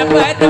É poeta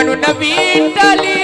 మనున్న వీటలి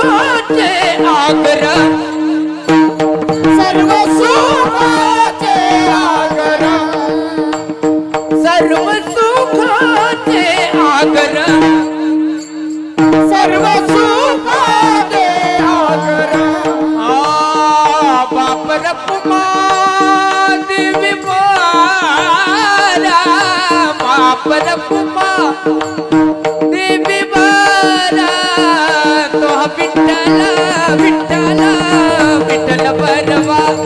सुखाचे आगर। सर्व सुखाचे आगर। सर्व सुखाचे आगर। सर्व सुखाचे आगर आ बापरपुमा देवी बारा बापरपुमा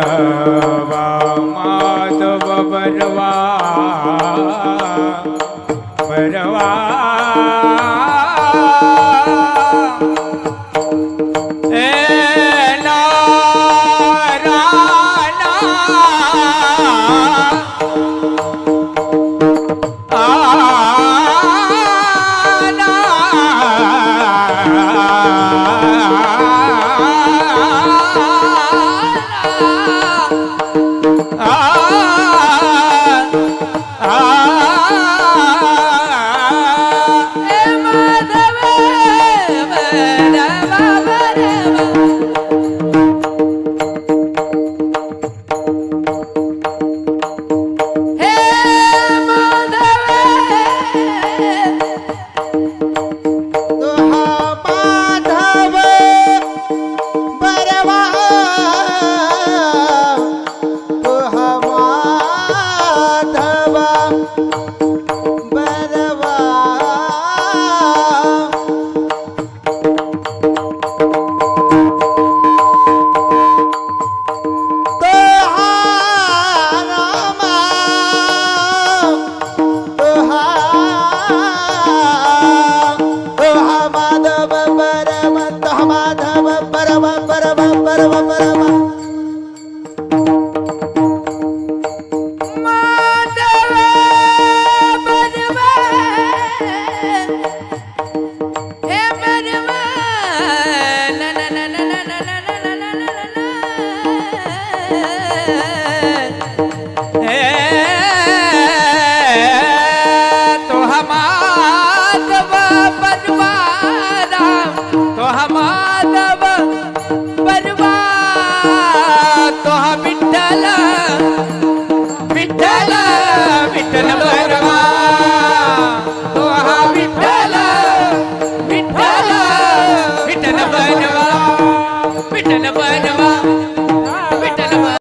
રહવા માધવ બરવા